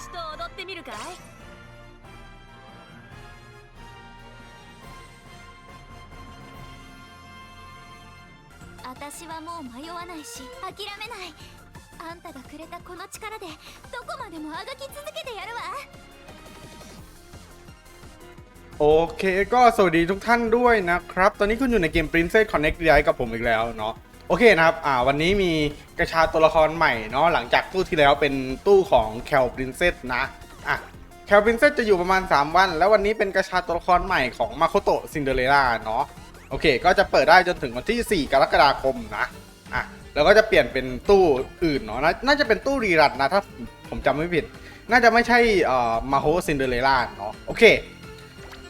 私と踊ってみるかい私はもう迷わないし諦めないあんたがくれたこの力でどこまでもあがき続けてやるわ โอเคก็สวัสดีทุกท่านด้วยนะครับ ตอนนี้คุณอยู่ในเกม Princess Connect d i กับผมอีกแล้วเนาะ โอเคนะครับ อ่า วันนี้มีกระชาตัวละครใหม่เนาะ หลังจากตู้ที่แล้วเป็นตู้ของ Cal Princess นะ อะ Cal Princess จะอยู่ประมาณ 3 วัน แล้ววันนี้เป็นกระชาตัวละครใหม่ของ Makoto Cinderella เนาะ โอเค ก็จะเปิดได้จนถึงวันที่ 4 กรกฎาคมนะ อะ แล้วก็จะเปลี่ยนเป็นตู้อื่นเนาะ น่าจะเป็นตู้รีรันนะ ถ้าผมจำไม่ผิด น่าจะไม่ใช่เอ่อมาโฮซินเดอเรล่าเนาะ โอเค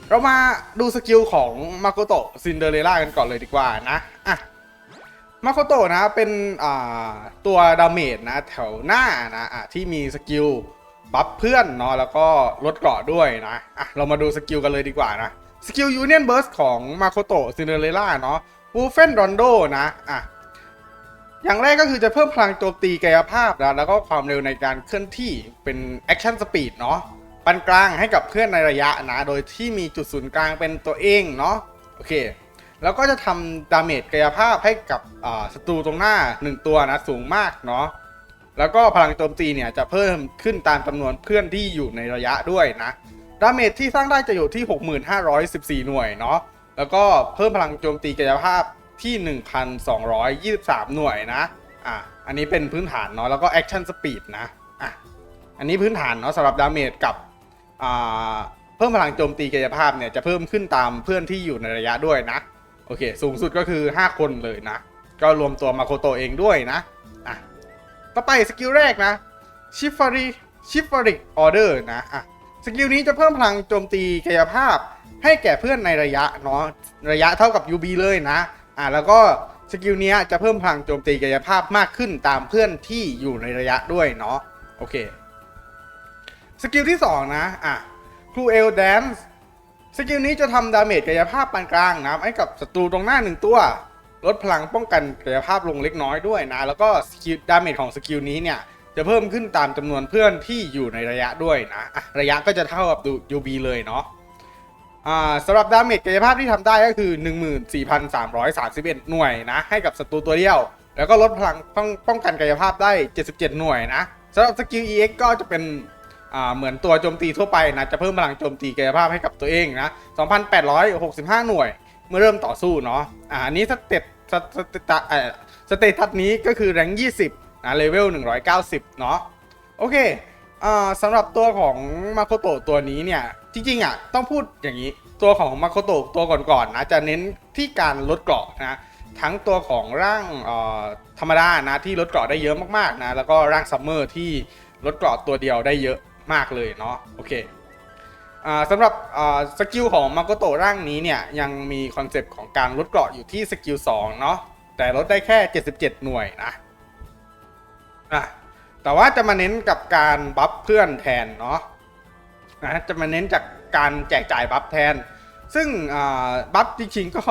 เรามาดูสกิลของมาโกโตซินเดอเรล่ากันก่อนเลยดีกว่านะ อะ มาโกโตะนะเป็นตัวดาเมจนะแถวหน้านะะที่มีสกิลบัฟเพื่อนเนาะแล้วก็ลดเกราะด้วยนะอะเรามาดูสกิลกันเลยดีกว่านะสกิลยูเนียนเบิร์สของมาโกโตะซินเดอเรล่าเนาะวูเฟนรอนโดนะอะอย่างแรกก็คือจะเพิ่มพลังโจมตีกายภาพนะแล้วก็ความเร็วในการเคลื่อนที่เป็นแอคชั่นสปีดเนาะปานกลางให้กับเพื่อนในระยะนะ โดยที่มีจุดศูนย์กลางเป็นตัวเองเนาะโอเค แล้วก็จะทำดาเมจกายภาพให้กับศัตรูตรงหน้า 1 ตัวนะสูงมากเนาะแล้วก็พลังโจมตีเนี่ยจะเพิ่มขึ้นตามจำนวนเพื่อนที่อยู่ในระยะด้วยนะดาเมจที่สร้างได้จะอยู่ที่ 6514 หน่วยเนาะแล้วก็เพิ่มพลังโจมตีกายภาพที่ 1,223 หน่วยนะอะอันนี้เป็นพื้นฐานเนาะแล้วก็แอคชั่นสปีดนะอะอันนี้พื้นฐานเนาะสำหรับดาเมจกับอ่าเพิ่มพลังโจมตีกายภาพเนี่ยจะเพิ่มขึ้นตามเพื่อนที่อยู่ในระยะด้วยนะ โอเค สูงสุดก็คือ 5 คนเลยนะ ก็รวมตัวมาโคโตเองด้วยนะ อะ ต่อไปสกิลแรกนะชิฟฟาริชิฟฟาริกออเดอร์นะ อะ สกิลนี้จะเพิ่มพลังโจมตีกายภาพ ให้แก่เพื่อนในระยะเนาะ ระยะเท่ากับ UB เลยนะ อะ แล้วก็สกิลนี้จะเพิ่มพลังโจมตีกายภาพมากขึ้นตามเพื่อนที่อยู่ในระยะด้วยเนาะ โอเค สกิลที่ 2 นะ อะครูเอลแดนส์ สกิลนี้จะทำดาเมจกายภาพปานกลางนะให้กับศัตรูตรงหน้าหนึ่งตัว ลดพลังป้องกันกายภาพลงเล็กน้อยด้วยนะ แล้วก็สกิลดาเมจของสกิลนี้เนี่ยจะเพิ่มขึ้นตามจำนวนเพื่อนที่อยู่ในระยะด้วยนะะระยะก็จะเท่ากับดู UB เลยเนาะสำหรับดาเมจกายภาพที่ทำได้ก็คือ 14,331 หน่วยนะ ให้กับศัตรูตัวเดียว แล้วก็ลดพลังป้องกันกายภาพได้ 77 หน่วยนะสำหรับสกิล EX ก็จะเป็น เหมือนตัวโจมตีทั่วไปนะจะเพิ่มพลังโจมตีกายภาพให้กับตัวเองนะ 2,865 หน่วยเมื่อเริ่มต่อสู้เนาะอ่าอันนี้สเตตสเตตสเตตัสนี้ก็คือแรง20นะเลเวล190 เนาะโอเคอ่าสำหรับตัวของมาโคโตะตัวนี้เนี่ย จริงๆอะต้องพูดอย่างนี้ตัวของมาโคโตะตัวก่อนๆนะจะเน้นที่การลดเกราะนะทั้งตัวของร่างธรรมดานะที่ลดเกราะได้เยอะมากๆนะแล้วก็ร่างซัมเมอร์ที่ลดเกราะตัวเดียวได้เยอะ มากเลยเนาะโอเคสำหรับสกิลของมาโกโตร่างนี้เนี่ยยังมีคอนเซปต์ของการลดเกราะอยู่ที่สกิล2เนาะแต่ลดได้แค่ 77 หน่วยนะะแต่ว่าจะมาเน้นกับการบัฟเพื่อนแทนเนาะนะจะมาเน้นจากการแจกจ่ายบัฟแทน ซึ่งบัฟจริงๆก็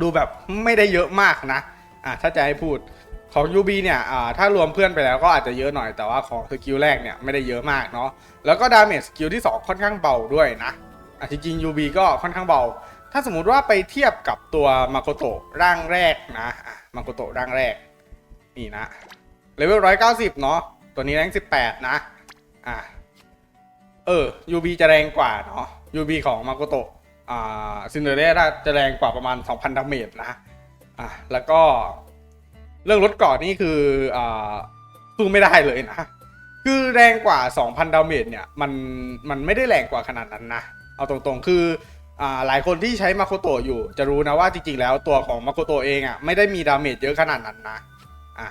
ดูแบบไม่ได้เยอะมากนะอะถ้าจะให้พูด ของ UB เนี่ยอ่าถ้ารวมเพื่อนไปแล้วก็อาจจะเยอะหน่อยแต่ว่าของสกิลแรกเนี่ยไม่ได้เยอะมากเนาะแล้วก็ดาเมจสกิลที่ 2 ค่อนข้างเบาด้วยนะอะจริงๆ UB ก็ค่อนข้างเบา ถ้าสมมติว่าไปเทียบกับตัวมาโกโตะร่างแรกนะอะมาโกโตะร่างแรก นี่นะเลเวลร้อยเก้าสิบเนาะตัวนี้แรงสิบแปดนะอะเออ UB จะแรงกว่าเนาะ UB ของมาโกโตะอ่าซินเดอเรล่าจะแรงกว่าประมาณ 2,000 ดาเมจนะอะแล้วก็ เรื่องรถเกาะนี่คืออ่าสู้ไม่ได้เลยนะ คือแรงกว่า 2,000 ดาเมจเนี่ย มันมันไม่ได้แรงกว่าขนาดนั้นนะ เอาตรงๆ คืออ่าหลายคนที่ใช้มาโคโตะอยู่ จะรู้นะว่าจริงๆ แล้วตัวของมาโคโตะเองอะไม่ได้มีดาเมจเยอะขนาดนั้นนะอะ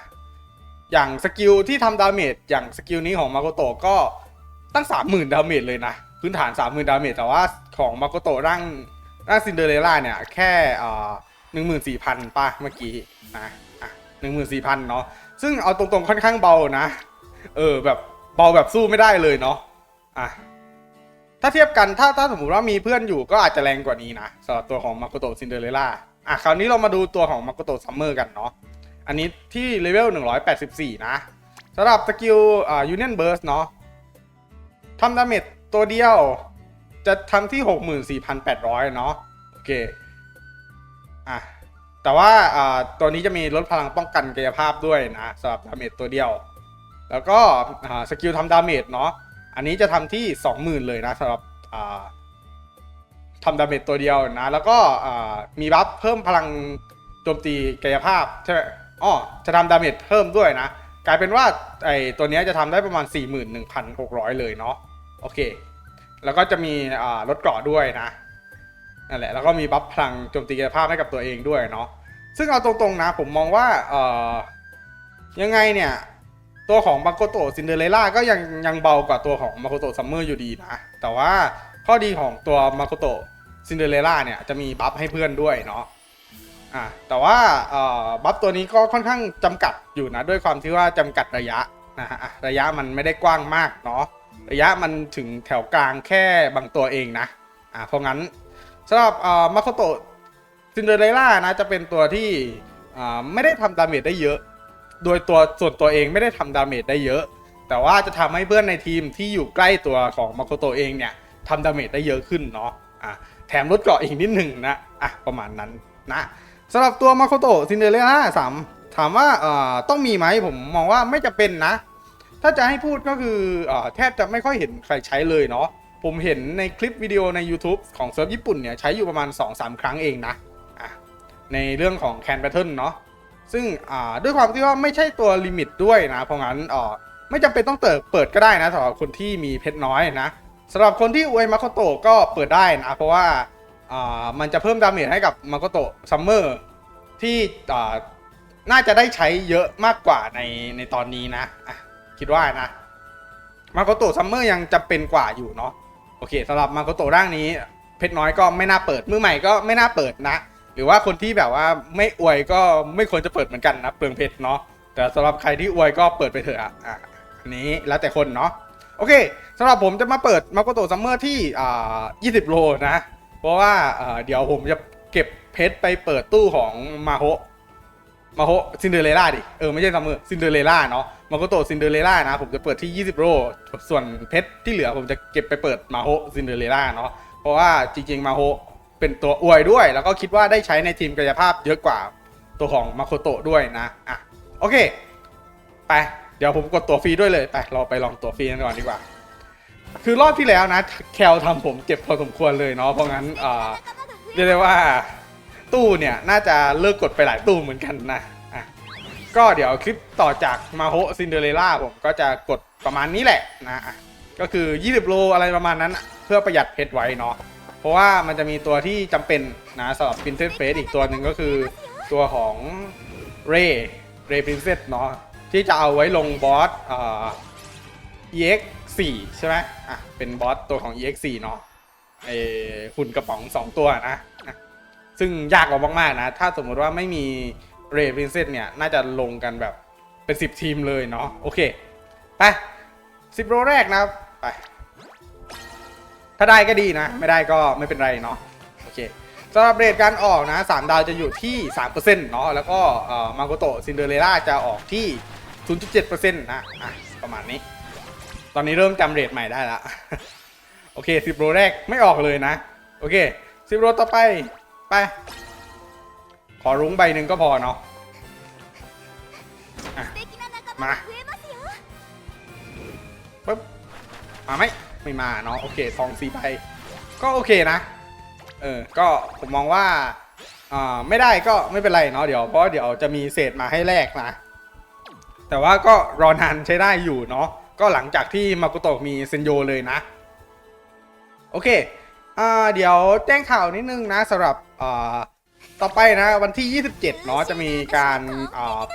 อย่างสกิลที่ทำดาเมจอย่างสกิลนี้ของมาโกโตะก็ตั้ง 30,000 ดาเมจเลยนะ พื้นฐาน 30,000 ดาเมจแต่ว่าของมาโกโตะร่างร่างซินเดอเรล่าเนี่ย แค่อ่า14,000ป่ะเมื่อกี้นะ อะ14,000เนาะซึ่งเอาตรงๆค่อนข้างเบานะ เออแบบเบาแบบสู้ไม่ได้เลยเนาะอะถ้าเทียบกันถ้าถ้าสมมติว่ามีเพื่อนอยู่ก็อาจจะแรงกว่านี้นะสำหรับตัวของมาโกโตซินเดอเรล่าอะคราวนี้เรามาดูตัวของมาโกโตซัมเมอร์กันเนาะอันนี้ที่เลเวล184 นะสำหรับสกิลอ่า Union Burst เนาะทำดาเมจตัวเดียวจะทำที่ 64,800 เนาะโอเคอะ แต่ว่าตัวนี้จะมีลดพลังป้องกันกายภาพด้วยนะสำหรับดาเมจตัวเดียว แล้วก็สกิลทำดาเมจเนาะอันนี้จะทำที่ 20,000 เลยนะสำหรับทำดาเมจตัวเดียวนะ แล้วก็มีบัฟเพิ่มพลังโจมตีกายภาพใช่ไหมอ๋อจะทำดาเมจเพิ่มด้วยนะ กลายเป็นว่าไอตัวนี้จะทำได้ประมาณ 41,600 เลยเนาะโอเค แล้วก็จะมีอ่าลดเกราะด้วยนะ นั่นแหละแล้วก็มีบัฟพลังโจมตีกายภาพให้กับตัวเองด้วยเนาะซึ่งเอาตรงๆนะผมมองว่าเออยังไงเนี่ย ตัวของมาโกโตซินเดอเรล่าก็ยังยังเบากว่าตัวของมาโกโตซัมเมอร์อยู่ดีนะ แต่ว่าข้อดีของตัวมาโกโตซินเดอเรล่าเนี่ยจะมีบัฟให้เพื่อนด้วยเนาะอ่าแต่ว่าบัฟตัวนี้ก็ค่อนข้างจำกัดอยู่นะ ด้วยความที่ว่าจำกัดระยะนะฮะระยะมันไม่ได้กว้างมากเนาะระยะมันถึงแถวกลางแค่บางตัวเองนะอ่าเพราะงั้น สำหรับมาโกโตะซินเดอเรล่านะจะเป็นตัวที่ไม่ได้ทำดาเมจได้เยอะ โดยตัวส่วนตัวเองไม่ได้ทำดาเมจได้เยอะ แต่ว่าจะทำให้เพื่อนในทีมที่อยู่ใกล้ตัวของมาโกโตะเองเนี่ยทำดาเมจได้เยอะขึ้นเนาะอะแถมลดเกราะอีกนิดหนึ่งนะอะประมาณนั้นนะสำหรับตัวมาโกโตะซินเดอเรล่าสามถามว่าเอ่อต้องมีไหมผมมองว่าไม่จะเป็นนะ ถ้าจะให้พูดก็คือเอ่อแทบจะไม่ค่อยเห็นใครใช้เลยเนาะ ผมเห็นในคลิปวิดีโอใน YouTube ของเซิร์ฟญี่ปุ่นเนี่ย ใช้อยู่ประมาณ 2-3 ครั้งเองนะะในเรื่องของแคนแพทเทิร์นเนาะซึ่งด้วยความที่ว่าไม่ใช่ตัวลิมิตด้วยนะ เพราะงั้นไม่จำเป็นต้องเปิดเปิดก็ได้นะสำหรับคนที่มีเพชรน้อยนะสำหรับคนที่อวยมาโคโตะก็เปิดได้นะ เพราะว่าามันจะเพิ่มดาเมจให้กับมาโคโตะซัมเมอร์ที่น่าจะได้ใช้เยอะมากกว่าในในตอนนี้นะะคิดว่านะมาโคโตะซัมเมอร์ยังจำเป็นกว่าอยู่เนาะ โอเคสำหรับมาโคโตร่างนี้ เพชรน้อยก็ไม่น่าเปิดมือใหม่ก็ไม่น่าเปิดนะ หรือว่าคนที่แบบว่าไม่อวยก็ไม่ควรจะเปิดเหมือนกันนะเปลืองเพชรเนาะแต่สำหรับใครที่อวยก็เปิดไปเถอะอะอันนี้แล้วแต่คนเนาะโอเคสำหรับผมจะมาเปิดมาโกโตซัมเมอร์ที่อ่า20 โลนะ เพราะว่าอ่าเดี๋ยวผมจะเก็บเพชรไปเปิดตู้ของมาโฮมาโฮซินเดอเรล่าดิเออไม่ใช่ซัมเมอร์ซินเดอเรล่าเนาะ มาโกโตซินเดอเรล่านะผมจะเปิดที่ 20 โลส่วนเพชรที่เหลือผมจะเก็บไปเปิดมาโฮซินเดอเรล่าเนาะเพราะว่าจริงๆมาโฮเป็นตัวอวยด้วย แล้วก็คิดว่าได้ใช้ในทีมกายภาพเยอะกว่าตัวของมาโคโตะด้วยนะอะโอเค ไป เดี๋ยวผมกดตัวฟรีด้วยเลยไปเราไปลองตัวฟรีกันก่อนดีกว่า คือรอบที่แล้วนะแคลทำผมเจ็บพอสมควรเลยเนาะเพราะงั้นอ่าเรียกได้ว่าตู้เนี่ยน่าจะเลิกกดไปหลายตู้เหมือนกันนะ ก็เดี๋ยวคลิปต่อจากมาโฮซินเดอเรล่าผมก็จะกดประมาณนี้แหละนะก็คือ 20 โลอะไรประมาณนั้น เพื่อประหยัดเพชรไว้เนาะเพราะว่ามันจะมีตัวที่จำเป็นนะสำหรับ Princess Face อีกตัวหนึ่งก็คือตัวของเรเร Princess เนาะที่จะเอาไว้ลงบอสเอ่อ EX 4 ใช่ไหมอะเป็นบอสตัวของ EX 4 เนาะไอหุ่นกระป๋อง 2 ตัวนะอะซึ่งยากกว่ามากๆนะ ถ้าสมมติว่าไม่มี เร Princess เนี่ย น่าจะลงกันแบบเป็น 10 ทีมเลยเนาะโอเค ไป 10 โรแรกนะครับ ไป ถ้าได้ก็ดีนะ ไม่ได้ก็ไม่เป็นไรเนาะโอเคสำหรับเรทการออกนะ 3 ดาวจะอยู่ที่ 3%เนาะแล้วก็มาโกโตซินเดอเรล่าจะออกที่ 0.7%นะอะประมาณนี้ ตอนนี้เริ่มจำเรทใหม่ได้ละโอเค 10 โรแรกไม่ออกเลยนะ โอเค 10 โรต่อไปไป ขอรุ้งใบหนึ่งก็พอเนาะมาปึ๊บมาไหมไม่มาเนาะโอเคสองสี่ใบก็โอเคนะ เออ ก็ผมมองว่าอ่าไม่ได้ก็ไม่เป็นไรเนาะเดี๋ยวเพราะเดี๋ยวจะมีเศษมาให้แลกนะแต่ว่าก็รอนานใช้ได้อยู่เนาะก็หลังจากที่มากุโตะมีเซนโยเลยนะ โอเค อ่าเดี๋ยวแจ้งข่าวนิดนึงนะสำหรับอ่า ต่อไปนะ วันที่ 27เนาะจะมีการ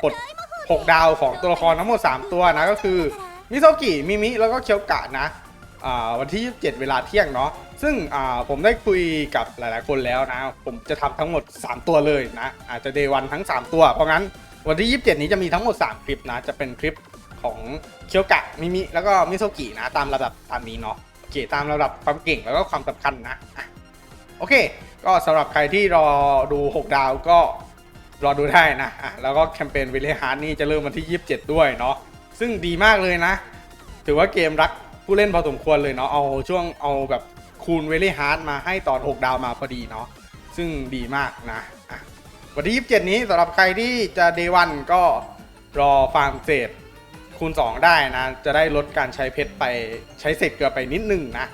ปลด6 ดาวของตัวละครทั้งหมด 3 ตัวนะ ก็คือมิโซกิมิมิ แล้วก็เคียวกะนะวันที่ 27 เวลาเที่ยงเนาะซึ่งผมได้คุยกับหลายๆ คนแล้วนะ ผมจะทำทั้งหมด 3 ตัวเลยนะ อาจจะเดวันทั้ง 3 ตัว เพราะงั้นวันที่ 27 นี้จะมีทั้งหมด 3 คลิปนะ จะเป็นคลิปของเคียวกะมิมิ แล้วก็มิโซกินะ ตามระดับตามนี้เนาะโอเคตามระดับความเก่งแล้วก็ความสำคัญนะโอเค ก็สำหรับใครที่รอดู 6 ดาวก็รอดูได้นะอะแล้วก็แคมเปญวิลเลฮาร์ดนี่จะเริ่มวันที่ 27 ด้วยเนาะซึ่งดีมากเลยนะ ถือว่าเกมรักผู้เล่นพอสมควรเลยเนาะเอาช่วงเอาแบบคูณเวลี่ฮาร์ดมาให้ตอน 6 ดาวมาพอดีเนาะซึ่งดีมากนะอะวันที่ 27 นี้สำหรับใครที่จะเดวันก็รอฟาร์มเศษคูณ 2 ได้นะ จะได้ลดการใช้เพชรไปใช้เศษเกลือไปนิดนึงนะ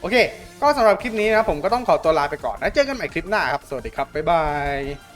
โอเค ก็สำหรับคลิปนี้นะครับผมก็ต้องขอตัวลาไปก่อนนะเจอกันใหม่คลิปหน้าครับ สวัสดีครับ บ๊ายบาย